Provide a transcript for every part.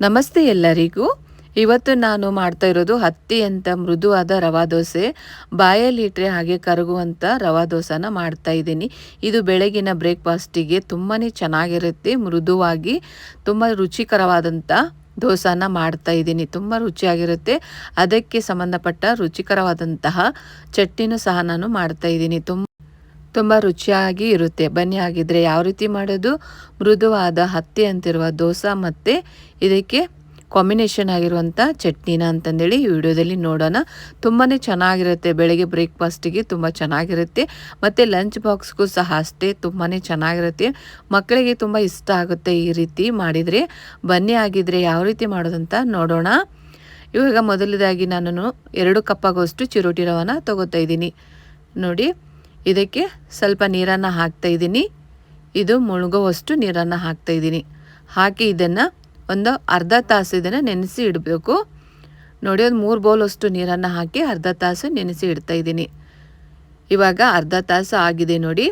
ನಮಸ್ತೆ ಎಲ್ಲರಿಗೂ. ಇವತ್ತು ನಾನು ಮಾಡ್ತಾ ಇರೋದು ಹತ್ತಿ ಅಂತ ಮೃದುವಾದ ರವಾ ದೋಸೆ. ಬಾಯಲ್ಲಿಟ್ಟರೆ ಹಾಗೆ ಕರಗುವಂಥ ರವಾ ದೋಸೆನ ಮಾಡ್ತಾ ಇದ್ದೀನಿ. ಇದು ಬೆಳಗಿನ ಬ್ರೇಕ್ಫಾಸ್ಟಿಗೆ ತುಂಬಾ ಚೆನ್ನಾಗಿರುತ್ತೆ, ಮೃದುವಾಗಿ ತುಂಬ ರುಚಿಕರವಾದಂಥ ದೋಸಾನ ಮಾಡ್ತಾ ಇದ್ದೀನಿ. ತುಂಬ ರುಚಿಯಾಗಿರುತ್ತೆ. ಅದಕ್ಕೆ ಸಂಬಂಧಪಟ್ಟ ರುಚಿಕರವಾದಂತಹ ಚಟ್ನಿನೂ ಸಹ ನಾನು ಮಾಡ್ತಾ ಇದ್ದೀನಿ. ತುಂಬ ತುಂಬ ರುಚಿಯಾಗಿ ಇರುತ್ತೆ. ಬನ್ನಿ ಆಗಿದ್ರೆ ಯಾವ ರೀತಿ ಮಾಡೋದು? ಮೃದುವಾದ ಹತ್ತಿ ಅಂತಿರುವ ದೋಸೆ ಮತ್ತು ಇದಕ್ಕೆ ಕಾಂಬಿನೇಷನ್ ಆಗಿರುವಂಥ ಚಟ್ನಿನ ಅಂತಂದೇಳಿ ಈ ವಿಡಿಯೋದಲ್ಲಿ ನೋಡೋಣ. ತುಂಬಾ ಚೆನ್ನಾಗಿರುತ್ತೆ. ಬೆಳಗ್ಗೆ ಬ್ರೇಕ್ಫಾಸ್ಟಿಗೆ ತುಂಬ ಚೆನ್ನಾಗಿರುತ್ತೆ. ಮತ್ತು ಲಂಚ್ ಬಾಕ್ಸ್ಗೂ ಸಹ ಅಷ್ಟೇ ತುಂಬಾ ಚೆನ್ನಾಗಿರುತ್ತೆ. ಮಕ್ಕಳಿಗೆ ತುಂಬ ಇಷ್ಟ ಆಗುತ್ತೆ ಈ ರೀತಿ ಮಾಡಿದರೆ. ಬನ್ನಿ ಆಗಿದ್ರೆ ಯಾವ ರೀತಿ ಮಾಡೋದಂತ ನೋಡೋಣ. ಇವಾಗ ಮೊದಲದಾಗಿ ನಾನು ಎರಡು ಕಪ್ಪಾಗೋಷ್ಟು ಚಿರೋಟಿ ರವನ ತೊಗೋತಾ ಇದ್ದೀನಿ. ನೋಡಿ. ಇದಕ್ಕೆ ಸ್ವಲ್ಪ ನೀರನ್ನು ಹಾಕ್ತಾ ಇದ್ದೀನಿ. ಇದು ಮುಳುಗುವಷ್ಟು ನೀರನ್ನು ಹಾಕ್ತಾ ಇದ್ದೀನಿ. ಹಾಕಿ ಇದನ್ನು ಒಂದು ಅರ್ಧ ತಾಸು ಇದನ್ನು ನೆನೆಸಿ ಇಡಬೇಕು. ನೋಡಿ, ಒಂದು ಮೂರು ಬೌಲಷ್ಟು ನೀರನ್ನು ಹಾಕಿ ಅರ್ಧ ತಾಸು ನೆನೆಸಿ ಇಡ್ತಾ ಇದ್ದೀನಿ. ಇವಾಗ ಅರ್ಧ ತಾಸು ಆಗಿದೆ ನೋಡಿ.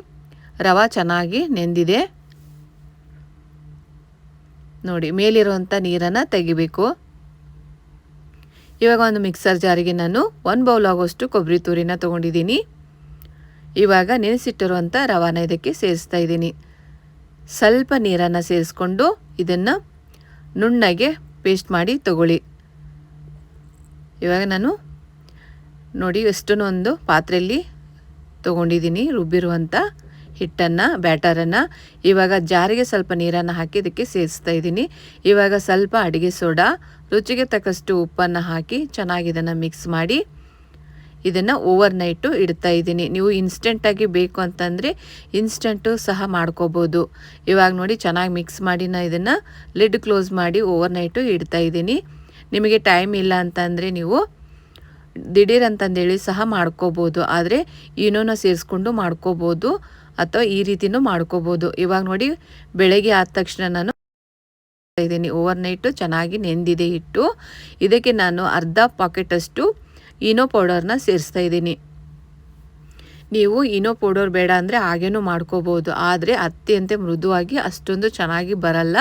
ರವೆ ಚೆನ್ನಾಗಿ ನೆಂದಿದೆ. ನೋಡಿ ಮೇಲಿರುವಂಥ ನೀರನ್ನು ತೆಗಿಬೇಕು. ಇವಾಗ ಒಂದು ಮಿಕ್ಸರ್ ಜಾರಿಗೆ ನಾನು ಒಂದು ಬೌಲ್ ಆಗೋಷ್ಟು ಕೊಬ್ಬರಿ ತುರಿನ ತೊಗೊಂಡಿದ್ದೀನಿ. ಇವಾಗ ನೆನೆಸಿಟ್ಟಿರುವಂಥ ರವಾನ ಇದಕ್ಕೆ ಸೇರಿಸ್ತಾ ಇದ್ದೀನಿ. ಸ್ವಲ್ಪ ನೀರನ್ನು ಸೇರಿಸ್ಕೊಂಡು ಇದನ್ನು ನುಣ್ಣಗೆ ಪೇಸ್ಟ್ ಮಾಡಿ ತಗೊಳ್ಳಿ. ಇವಾಗ ನಾನು ನೋಡಿ ಎಷ್ಟು ಒಂದು ಪಾತ್ರೆಯಲ್ಲಿ ತೊಗೊಂಡಿದ್ದೀನಿ ರುಬ್ಬಿರುವಂಥ ಹಿಟ್ಟನ್ನು, ಬ್ಯಾಟರನ್ನು. ಇವಾಗ ಜಾರಿಗೆ ಸ್ವಲ್ಪ ನೀರನ್ನು ಹಾಕಿ ಇದಕ್ಕೆ ಸೇರಿಸ್ತಾ ಇದ್ದೀನಿ. ಇವಾಗ ಸ್ವಲ್ಪ ಅಡುಗೆ ಸೋಡಾ, ರುಚಿಗೆ ತಕ್ಕಷ್ಟು ಉಪ್ಪನ್ನು ಹಾಕಿ ಚೆನ್ನಾಗಿ ಇದನ್ನು ಮಿಕ್ಸ್ ಮಾಡಿ ಇದನ್ನು ಓವರ್ ನೈಟು ಇಡ್ತಾ ಇದ್ದೀನಿ. ನೀವು ಇನ್ಸ್ಟೆಂಟಾಗಿ ಬೇಕು ಅಂತಂದರೆ ಇನ್ಸ್ಟೆಂಟು ಸಹ ಮಾಡ್ಕೋಬೋದು. ಇವಾಗ ನೋಡಿ ಚೆನ್ನಾಗಿ ಮಿಕ್ಸ್ ಮಾಡಿ ನಾನು ಇದನ್ನು ಲಿಡ್ ಕ್ಲೋಸ್ ಮಾಡಿ ಓವರ್ ನೈಟು ಇಡ್ತಾ ಇದ್ದೀನಿ. ನಿಮಗೆ ಟೈಮ್ ಇಲ್ಲ ಅಂತಂದರೆ ನೀವು ದಿಢೀರ್ ಅಂತಂದೇಳಿ ಸಹ ಮಾಡ್ಕೋಬೋದು. ಆದರೆ ಏನೋನ ಸೇರಿಸ್ಕೊಂಡು ಮಾಡ್ಕೋಬೋದು ಅಥವಾ ಈ ರೀತಿನೂ ಮಾಡ್ಕೋಬೋದು. ಇವಾಗ ನೋಡಿ ಬೆಳಗ್ಗೆ ಆದ ತಕ್ಷಣ ನಾನು ಇದ್ದೀನಿ. ಓವರ್ ನೈಟು ಚೆನ್ನಾಗಿ ನೆಂದಿದೆ ಹಿಟ್ಟು. ಇದಕ್ಕೆ ನಾನು ಅರ್ಧ ಪಾಕೆಟಷ್ಟು ಇನೋ ಪೌಡರ್ನ ಸೇರಿಸ್ತಾ ಇದ್ದೀನಿ. ನೀವು ಇನೋ ಪೌಡರ್ ಬೇಡ ಅಂದರೆ ಹಾಗೇನೂ ಮಾಡ್ಕೋಬೋದು, ಆದರೆ ಅತ್ಯಂತ ಮೃದುವಾಗಿ ಅಷ್ಟೊಂದು ಚೆನ್ನಾಗಿ ಬರಲ್ಲ.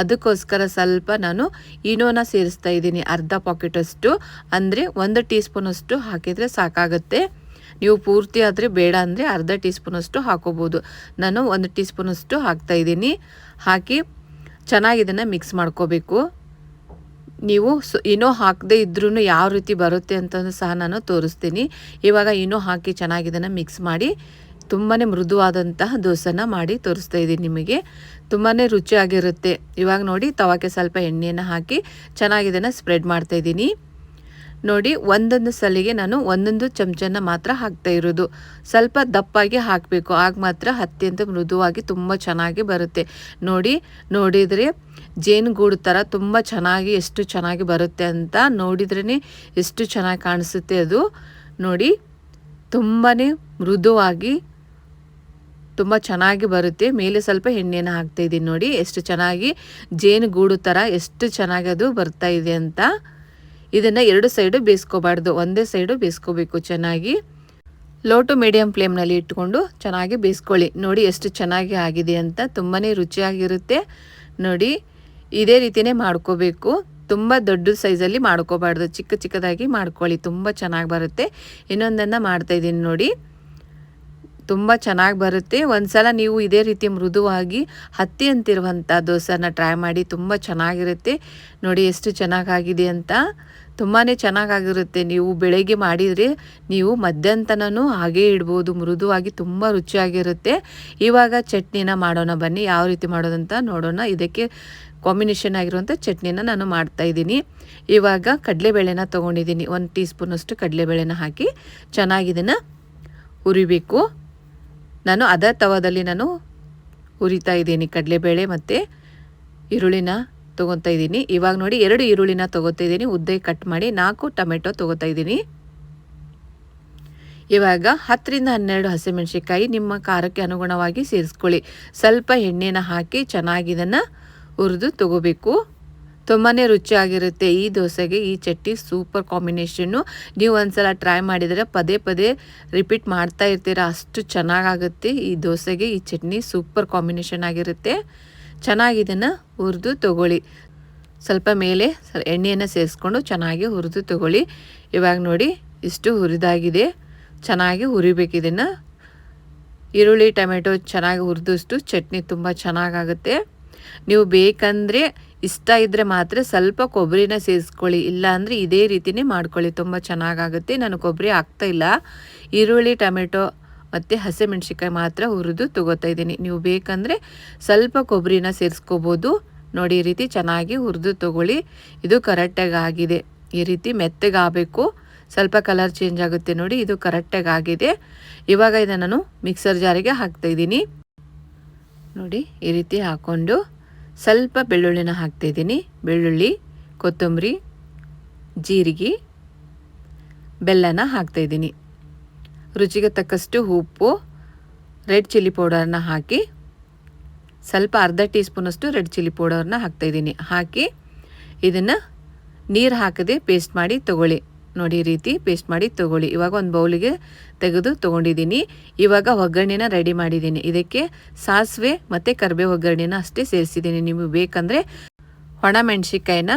ಅದಕ್ಕೋಸ್ಕರ ಸ್ವಲ್ಪ ನಾನು ಇನೋನ ಸೇರಿಸ್ತಾ ಇದ್ದೀನಿ, ಅರ್ಧ ಪಾಕೆಟಷ್ಟು. ಅಂದರೆ ಒಂದು ಟೀ ಸ್ಪೂನಷ್ಟು ಹಾಕಿದರೆ ಸಾಕಾಗುತ್ತೆ. ನೀವು ಪೂರ್ತಿ ಆದರೆ ಬೇಡ ಅಂದರೆ ಅರ್ಧ ಟೀ ಸ್ಪೂನಷ್ಟು ಹಾಕೋಬೋದು. ನಾನು ಒಂದು ಟೀ ಸ್ಪೂನಷ್ಟು ಹಾಕ್ತಾಯಿದ್ದೀನಿ ಹಾಕಿ ಚೆನ್ನಾಗಿ ಇದನ್ನು ಮಿಕ್ಸ್ ಮಾಡ್ಕೋಬೇಕು. ನೀವು ಸು, ಇನ್ನೂ ಹಾಕದೇ ಇದ್ರೂ ಯಾವ ರೀತಿ ಬರುತ್ತೆ ಅಂತಂದು ಸಹ ನಾನು ತೋರಿಸ್ತೀನಿ. ಇವಾಗ ಇನ್ನೂ ಹಾಕಿ ಚೆನ್ನಾಗಿ ಇದನ್ನು ಮಿಕ್ಸ್ ಮಾಡಿ ತುಂಬಾ ಮೃದುವಾದಂತಹ ದೋಸೆನ ಮಾಡಿ ತೋರಿಸ್ತಾ ಇದ್ದೀನಿ ನಿಮಗೆ. ತುಂಬಾ ರುಚಿಯಾಗಿರುತ್ತೆ. ಇವಾಗ ನೋಡಿ ತವಾಕೆ ಸ್ವಲ್ಪ ಎಣ್ಣೆಯನ್ನು ಹಾಕಿ ಚೆನ್ನಾಗಿ ಇದನ್ನು ಸ್ಪ್ರೆಡ್ ಮಾಡ್ತಾಯಿದ್ದೀನಿ ನೋಡಿ ಒಂದೊಂದು ಸಲಿಗೆ ನಾನು ಒಂದೊಂದು ಚಮಚನ ಮಾತ್ರ ಹಾಕ್ತಾ ಇರೋದು. ಸ್ವಲ್ಪ ದಪ್ಪಾಗಿ ಹಾಕಬೇಕು. ಆಗ ಮಾತ್ರ ಅತ್ಯಂತ ಮೃದುವಾಗಿ ತುಂಬ ಚೆನ್ನಾಗಿ ಬರುತ್ತೆ. ನೋಡಿ, ನೋಡಿದರೆ ಜೇನುಗೂಡು ಥರ ತುಂಬ ಚೆನ್ನಾಗಿ ಎಷ್ಟು ಚೆನ್ನಾಗಿ ಬರುತ್ತೆ ಅಂತ ನೋಡಿದ್ರೇ ಎಷ್ಟು ಚೆನ್ನಾಗಿ ಕಾಣಿಸುತ್ತೆ ಅದು ನೋಡಿ. ತುಂಬಾ ಮೃದುವಾಗಿ ತುಂಬ ಚೆನ್ನಾಗಿ ಬರುತ್ತೆ. ಮೇಲೆ ಸ್ವಲ್ಪ ಎಣ್ಣೆನ ಹಾಕ್ತಾಯಿದ್ದೀನಿ ನೋಡಿ ಎಷ್ಟು ಚೆನ್ನಾಗಿ ಜೇನುಗೂಡು ಥರ ಎಷ್ಟು ಚೆನ್ನಾಗಿ ಅದು ಬರ್ತಾ ಇದೆ ಅಂತ. ಇದನ್ನು ಎರಡು ಸೈಡು ಬೇಯಿಸ್ಕೋಬಾರ್ದು. ಒಂದೇ ಸೈಡು ಬೇಯಿಸ್ಕೋಬೇಕು ಚೆನ್ನಾಗಿ. ಲೋ ಟು ಮೀಡಿಯಮ್ ಫ್ಲೇಮ್ನಲ್ಲಿ ಇಟ್ಕೊಂಡು ಚೆನ್ನಾಗಿ ಬೇಯಿಸ್ಕೊಳ್ಳಿ. ನೋಡಿ ಎಷ್ಟು ಚೆನ್ನಾಗಿ ಆಗಿದೆ ಅಂತ. ತುಂಬಾ ರುಚಿಯಾಗಿರುತ್ತೆ. ನೋಡಿ ಇದೇ ರೀತಿಯೇ ಮಾಡ್ಕೋಬೇಕು. ತುಂಬ ದೊಡ್ಡ ಸೈಜಲ್ಲಿ ಮಾಡ್ಕೋಬಾರ್ದು. ಚಿಕ್ಕ ಚಿಕ್ಕದಾಗಿ ಮಾಡ್ಕೊಳ್ಳಿ. ತುಂಬ ಚೆನ್ನಾಗಿ ಬರುತ್ತೆ. ಇನ್ನೊಂದನ್ನು ಮಾಡ್ತಾಯಿದ್ದೀನಿ ನೋಡಿ. ತುಂಬ ಚೆನ್ನಾಗಿ ಬರುತ್ತೆ. ಒಂದ್ಸಲ ನೀವು ಇದೇ ರೀತಿ ಮೃದುವಾಗಿ ಹತ್ತಿ ಅಂತಿರುವಂಥ ದೋಸೆನ ಟ್ರೈ ಮಾಡಿ ತುಂಬ ಚೆನ್ನಾಗಿರುತ್ತೆ. ನೋಡಿ ಎಷ್ಟು ಚೆನ್ನಾಗಾಗಿದೆ ಅಂತ. ತುಂಬಾ ಚೆನ್ನಾಗಾಗಿರುತ್ತೆ. ನೀವು ಬೆಳಗ್ಗೆ ಮಾಡಿದರೆ ನೀವು ಮಧ್ಯಾಹ್ನನೂ ಹಾಗೇ ಇಡ್ಬೋದು. ಮೃದುವಾಗಿ ತುಂಬ ರುಚಿಯಾಗಿರುತ್ತೆ. ಇವಾಗ ಚಟ್ನಿನ ಮಾಡೋಣ ಬನ್ನಿ. ಯಾವ ರೀತಿ ಮಾಡೋದಂತ ನೋಡೋಣ. ಇದಕ್ಕೆ ಕಾಂಬಿನೇಷನ್ ಆಗಿರುವಂಥ ಚಟ್ನಿನ ನಾನು ಮಾಡ್ತಾಯಿದ್ದೀನಿ ಇವಾಗ ಕಡಲೆಬೇಳೆನ ತೊಗೊಂಡಿದ್ದೀನಿ. ಒಂದು ಟೀ ಸ್ಪೂನಷ್ಟು ಕಡಲೆಬೇಳೆನ ಹಾಕಿ ಚೆನ್ನಾಗಿ ಇದನ್ನು ಹುರಿಬೇಕು. ನಾನು ಅದ ತವದಲ್ಲಿ ನಾನು ಹುರಿತಾ ಇದ್ದೀನಿ. ಕಡಲೆಬೇಳೆ ಮತ್ತು ಈರುಳ್ಳಿನ ತೊಗೊತಾ ಇದ್ದೀನಿ. ಇವಾಗ ನೋಡಿ ಎರಡು ಈರುಳ್ಳಿನ ತೊಗೋತಾ ಇದ್ದೀನಿ. ಉದ್ದೆ ಕಟ್ ಮಾಡಿ ನಾಲ್ಕು ಟೊಮೆಟೊ ತೊಗೋತಾ ಇದ್ದೀನಿ. ಇವಾಗ ಹತ್ತರಿಂದ ಹನ್ನೆರಡು ಹಸಿಮೆಣಸಿಕಾಯಿ ನಿಮ್ಮ ಖಾರಕ್ಕೆ ಅನುಗುಣವಾಗಿ ಸೇರಿಸ್ಕೊಳ್ಳಿ. ಸ್ವಲ್ಪ ಎಣ್ಣೆನ ಹಾಕಿ ಚೆನ್ನಾಗಿ ಇದನ್ನು ಹುರಿದು ತಗೋಬೇಕು. ತುಂಬಾ ರುಚಿಯಾಗಿರುತ್ತೆ ಈ ದೋಸೆಗೆ. ಈ ಚಟ್ನಿ ಸೂಪರ್ ಕಾಂಬಿನೇಷನ್ನು ನೀವು ಒಂದ್ಸಲ ಟ್ರೈ ಮಾಡಿದರೆ ಪದೇ ಪದೇ ರಿಪೀಟ್ ಮಾಡ್ತಾ ಇರ್ತೀರ. ಅಷ್ಟು ಚೆನ್ನಾಗಾಗುತ್ತೆ ಈ ದೋಸೆಗೆ. ಈ ಚಟ್ನಿ ಸೂಪರ್ ಕಾಂಬಿನೇಷನ್ ಆಗಿರುತ್ತೆ. ಚೆನ್ನಾಗಿ ಇದನ್ನು ಹುರಿದು ತೊಗೊಳ್ಳಿ. ಸ್ವಲ್ಪ ಮೇಲೆ ಎಣ್ಣೆಯನ್ನು ಸೇರಿಸ್ಕೊಂಡು ಚೆನ್ನಾಗಿ ಹುರಿದು ತಗೊಳ್ಳಿ. ಇವಾಗ ನೋಡಿ ಇಷ್ಟು ಹುರಿದಾಗಿದೆ. ಚೆನ್ನಾಗಿ ಹುರಿಬೇಕು ಇದನ್ನು. ಈರುಳ್ಳಿ, ಟೊಮೆಟೊ ಚೆನ್ನಾಗಿ ಹುರಿದಷ್ಟು ಚಟ್ನಿ ತುಂಬ ಚೆನ್ನಾಗಾಗುತ್ತೆ. ನೀವು ಬೇಕಂದರೆ ಇಷ್ಟ ಇದ್ದರೆ ಮಾತ್ರ ಸ್ವಲ್ಪ ಕೊಬ್ಬರಿನ ಸೇರಿಸ್ಕೊಳ್ಳಿ ಇಲ್ಲಾಂದರೆ ಇದೇ ರೀತಿನೇ ಮಾಡ್ಕೊಳ್ಳಿ. ತುಂಬ ಚೆನ್ನಾಗಾಗುತ್ತೆ. ನಾನು ಕೊಬ್ಬರಿ ಹಾಕ್ತಾ ಇಲ್ಲ. ಈರುಳ್ಳಿ, ಟೊಮೆಟೊ ಮತ್ತು ಹಸಿಮೆಣ್ಸಿಕಾಯಿ ಮಾತ್ರ ಹುರಿದು ತೊಗೋತಾ ಇದ್ದೀನಿ. ನೀವು ಬೇಕಂದರೆ ಸ್ವಲ್ಪ ಕೊಬ್ಬರಿನ ಸೇರಿಸ್ಕೋಬೋದು. ನೋಡಿ, ಈ ರೀತಿ ಚೆನ್ನಾಗಿ ಹುರಿದು ತಗೊಳ್ಳಿ. ಇದು ಕರೆಕ್ಟಾಗಿ ಆಗಿದೆ. ಈ ರೀತಿ ಮೆತ್ತಗಾಗಬೇಕು ಸ್ವಲ್ಪ ಕಲರ್ ಚೇಂಜ್ ಆಗುತ್ತೆ ನೋಡಿ, ಇದು ಕರೆಕ್ಟಾಗಿ ಆಗಿದೆ. ಇವಾಗ ಇದನ್ನು ನಾನು ಮಿಕ್ಸರ್ ಜಾರಿಗೆ ಹಾಕ್ತಾಯಿದ್ದೀನಿ ನೋಡಿ, ಈ ರೀತಿ ಹಾಕ್ಕೊಂಡು ಸ್ವಲ್ಪ ಬೆಳ್ಳುಳ್ಳಿನ ಹಾಕ್ತಾಯಿದ್ದೀನಿ ಬೆಳ್ಳುಳ್ಳಿ, ಕೊತ್ತಂಬರಿ, ಜೀರಿಗೆ, ಬೆಲ್ಲನ ಹಾಕ್ತಾಯಿದ್ದೀನಿ ರುಚಿಗೆ ತಕ್ಕಷ್ಟು ಉಪ್ಪು, ರೆಡ್ ಚಿಲ್ಲಿ ಪೌಡರ್ನ ಹಾಕಿ, ಸ್ವಲ್ಪ ಅರ್ಧ ಟೀ ಸ್ಪೂನಷ್ಟು ರೆಡ್ ಚಿಲ್ಲಿ ಪೌಡರ್ನ ಹಾಕ್ತಾಯಿದ್ದೀನಿ ಹಾಕಿ ಇದನ್ನು ನೀರು ಹಾಕದೆ ಪೇಸ್ಟ್ ಮಾಡಿ ತಗೊಳ್ಳಿ. ನೋಡಿ ರೀತಿ ಪೇಸ್ಟ್ ಮಾಡಿ ತಗೊಳ್ಳಿ. ಇವಾಗ ಒಂದು ಬೌಲಿಗೆ ತೆಗೆದು ತೊಗೊಂಡಿದ್ದೀನಿ. ಇವಾಗ ಒಗ್ಗರಣೆನ ರೆಡಿ ಮಾಡಿದ್ದೀನಿ. ಇದಕ್ಕೆ ಸಾಸಿವೆ ಮತ್ತು ಕರಿಬೇವು ಒಗ್ಗರಣೆನ ಅಷ್ಟೇ ಸೇರಿಸಿದ್ದೀನಿ. ನಿಮಗೆ ಬೇಕಂದರೆ ಒಣ ಮೆಣಸಿಕಾಯಿನ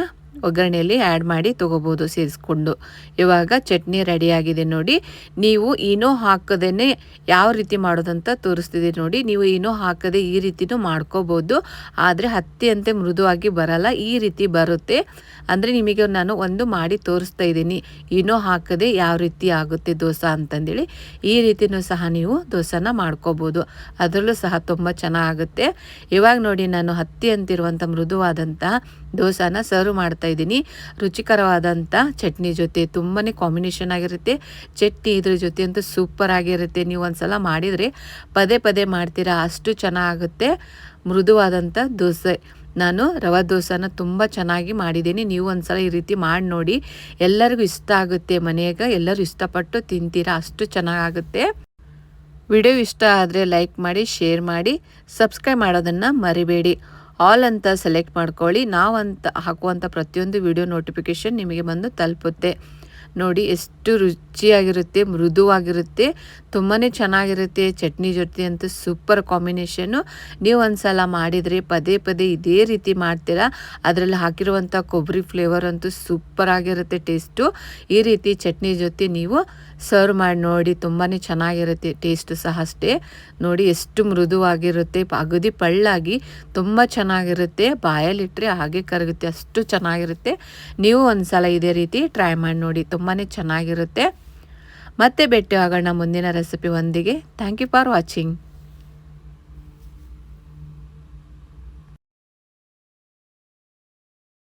ಒಗ್ಗರಣೆಯಲ್ಲಿ ಆ್ಯಡ್ ಮಾಡಿ ತೊಗೋಬೋದು ಸೇರಿಸ್ಕೊಂಡು. ಇವಾಗ ಚಟ್ನಿ ರೆಡಿಯಾಗಿದೆ ನೋಡಿ. ನೀವು ಏನೋ ಹಾಕದೇ ಯಾವ ರೀತಿ ಮಾಡೋದಂತ ತೋರಿಸ್ತಿದ್ದೀರಿ ನೋಡಿ. ನೀವು ಏನೋ ಹಾಕದೆ ಈ ರೀತಿನೂ ಮಾಡ್ಕೋಬೋದು. ಆದರೆ ಹತ್ತಿಯಂತೆ ಮೃದುವಾಗಿ ಬರಲ್ಲ. ಈ ರೀತಿ ಬರುತ್ತೆ. ಅಂದರೆ ನಿಮಗೆ ನಾನು ಒಂದು ಮಾಡಿ ತೋರಿಸ್ತಾ ಇದ್ದೀನಿ. ಏನೋ ಹಾಕದೆ ಯಾವ ರೀತಿ ಆಗುತ್ತೆ ದೋಸೆ ಅಂತಂದೇಳಿ ಈ ರೀತಿಯೂ ಸಹ ನೀವು ದೋಸೆನ ಮಾಡ್ಕೋಬೋದು. ಅದರಲ್ಲೂ ಸಹ ತುಂಬ ಚೆನ್ನಾಗುತ್ತೆ. ಇವಾಗ ನೋಡಿ ನಾನು ಹತ್ತಿ ಅಂತಿರುವಂಥ ಮೃದುವಾದಂಥ ದೋಸೆನ ಸರ್ವ್ ಮಾಡ್ತಾ ಇದ್ದೀನಿ. ರುಚಿಕರವಾದಂಥ ಚಟ್ನಿ ಜೊತೆ ತುಂಬಾ ಕಾಂಬಿನೇಷನ್ ಆಗಿರುತ್ತೆ. ಚಟ್ನಿ ಇದ್ರ ಜೊತೆ ಅಂತೂ ಸೂಪರ್ ಆಗಿರುತ್ತೆ. ನೀವು ಒಂದ್ಸಲ ಮಾಡಿದರೆ ಪದೇ ಪದೇ ಮಾಡ್ತೀರಾ ಅಷ್ಟು ಚೆನ್ನಾಗುತ್ತೆ ಮೃದುವಾದಂಥ ದೋಸೆ. ನಾನು ರವೆ ದೋಸೆನ ತುಂಬ ಚೆನ್ನಾಗಿ ಮಾಡಿದ್ದೀನಿ. ನೀವು ಒಂದ್ಸಲ ಈ ರೀತಿ ಮಾಡಿ ನೋಡಿ. ಎಲ್ಲರಿಗೂ ಇಷ್ಟ ಆಗುತ್ತೆ ಮನೆಯಾಗ. ಎಲ್ಲರೂ ಇಷ್ಟಪಟ್ಟು ತಿಂತೀರಾ? ಅಷ್ಟು ಚೆನ್ನಾಗಾಗುತ್ತೆ. ವಿಡಿಯೋ ಇಷ್ಟ ಆದರೆ ಲೈಕ್ ಮಾಡಿ, ಶೇರ್ ಮಾಡಿ. ಸಬ್ಸ್ಕ್ರೈಬ್ ಮಾಡೋದನ್ನು ಮರಿಬೇಡಿ. ಆಲ್ ಅಂತ ಸೆಲೆಕ್ಟ್ ಮಾಡ್ಕೊಳ್ಳಿ. ನಾವಂತ ಹಾಕುವಂಥ ಪ್ರತಿಯೊಂದು ವಿಡಿಯೋ ನೋಟಿಫಿಕೇಷನ್ ನಿಮಗೆ ಬಂದು ತಲುಪುತ್ತೆ. ನೋಡಿ ಎಷ್ಟು ರುಚಿಯಾಗಿರುತ್ತೆ, ಮೃದುವಾಗಿರುತ್ತೆ ತುಂಬಾ ಚೆನ್ನಾಗಿರುತ್ತೆ ಚಟ್ನಿ ಜೊತೆ ಅಂತೂ ಸೂಪರ್ ಕಾಂಬಿನೇಷನ್ನು. ನೀವು ಒಂದ್ಸಲ ಮಾಡಿದರೆ ಪದೇ ಪದೇ ಇದೇ ರೀತಿ ಮಾಡ್ತೀರಾ. ಅದರಲ್ಲಿ ಹಾಕಿರುವಂಥ ಕೊಬ್ಬರಿ ಫ್ಲೇವರ್ ಅಂತೂ ಸೂಪರ್ ಆಗಿರುತ್ತೆ, ಟೇಸ್ಟು. ಈ ರೀತಿ ಚಟ್ನಿ ಜೊತೆ ನೀವು ಸರ್ವ್ ಮಾಡಿ ನೋಡಿ ತುಂಬಾ ಚೆನ್ನಾಗಿರುತ್ತೆ ಟೇಸ್ಟ್ ಸಹ ಅಷ್ಟೇ. ನೋಡಿ ಎಷ್ಟು ಮೃದುವಾಗಿರುತ್ತೆ ಅಗದಿ ಪಳ್ಳಾಗಿ ತುಂಬ ಚೆನ್ನಾಗಿರುತ್ತೆ ಬಾಯಲ್ಲಿಟ್ಟರೆ ಹಾಗೆ ಕರಗುತ್ತೆ, ಅಷ್ಟು ಚೆನ್ನಾಗಿರುತ್ತೆ. ನೀವು ಒಂದು ಸಲ ಇದೇ ರೀತಿ ಟ್ರೈ ಮಾಡಿ ನೋಡಿ ತುಂಬಾ ಚೆನ್ನಾಗಿರುತ್ತೆ. ಮತ್ತೆ ಭೇಟಿ ಆಗೋಣ ಮುಂದಿನ ರೆಸಿಪಿ ಒಂದಿಗೆ. Thank you for watching